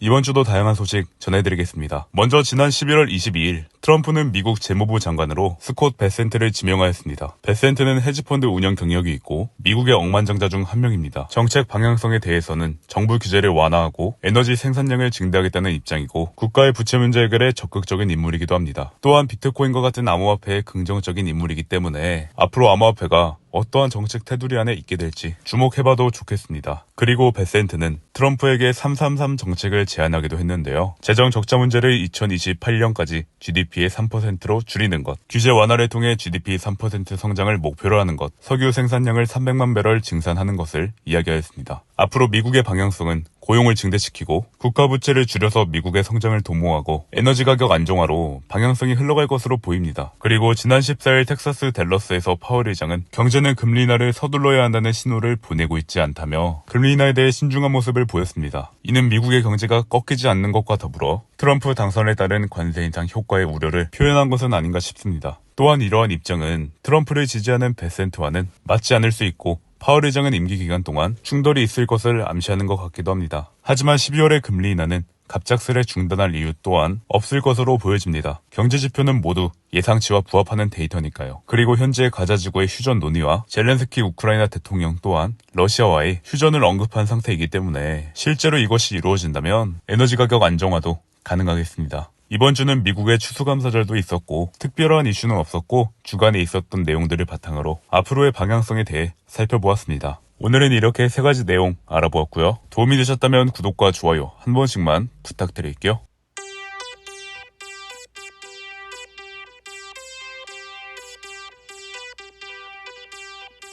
이번 주도 다양한 소식 전해드리겠습니다. 먼저 지난 11월 22일 트럼프는 미국 재무부 장관으로 스콧 베센트를 지명하였습니다. 베센트는 헤지펀드 운영 경력이 있고 미국의 억만장자 중 한 명입니다. 정책 방향성에 대해서는 정부 규제를 완화하고 에너지 생산량을 증대하겠다는 입장이고 국가의 부채 문제 해결에 적극적인 인물이기도 합니다. 또한 비트코인과 같은 암호화폐의 긍정적인 인물이기 때문에 앞으로 암호화폐가 어떠한 정책 테두리 안에 있게 될지 주목해봐도 좋겠습니다. 그리고 베센트는 트럼프에게 333 정책을 제안하기도 했는데요. 재정 적자 문제를 2028년까지 GDP의 3%로 줄이는 것, 규제 완화를 통해 GDP 3% 성장을 목표로 하는 것, 석유 생산량을 300만 배럴 증산하는 것을 이야기하였습니다. 앞으로 미국의 방향성은 고용을 증대시키고 국가 부채를 줄여서 미국의 성장을 도모하고 에너지 가격 안정화로 방향성이 흘러갈 것으로 보입니다. 그리고 지난 14일 텍사스 댈러스에서 파월 의장은 경제는 금리 인하를 서둘러야 한다는 신호를 보내고 있지 않다며 금리 인하에 대해 신중한 모습을 보였습니다. 이는 미국의 경제가 꺾이지 않는 것과 더불어 트럼프 당선에 따른 관세 인상 효과의 우려를 표현한 것은 아닌가 싶습니다. 또한 이러한 입장은 트럼프를 지지하는 베센트와는 맞지 않을 수 있고 파월 의장은 임기 기간 동안 충돌이 있을 것을 암시하는 것 같기도 합니다. 하지만 12월의 금리 인하는 갑작스레 중단할 이유 또한 없을 것으로 보여집니다. 경제 지표는 모두 예상치와 부합하는 데이터니까요. 그리고 현재 가자지구의 휴전 논의와 젤렌스키 우크라이나 대통령 또한 러시아와의 휴전을 언급한 상태이기 때문에 실제로 이것이 이루어진다면 에너지 가격 안정화도 가능하겠습니다. 이번 주는 미국의 추수감사절도 있었고 특별한 이슈는 없었고 주간에 있었던 내용들을 바탕으로 앞으로의 방향성에 대해 살펴보았습니다. 오늘은 이렇게 세 가지 내용 알아보았고요. 도움이 되셨다면 구독과 좋아요 한 번씩만 부탁드릴게요.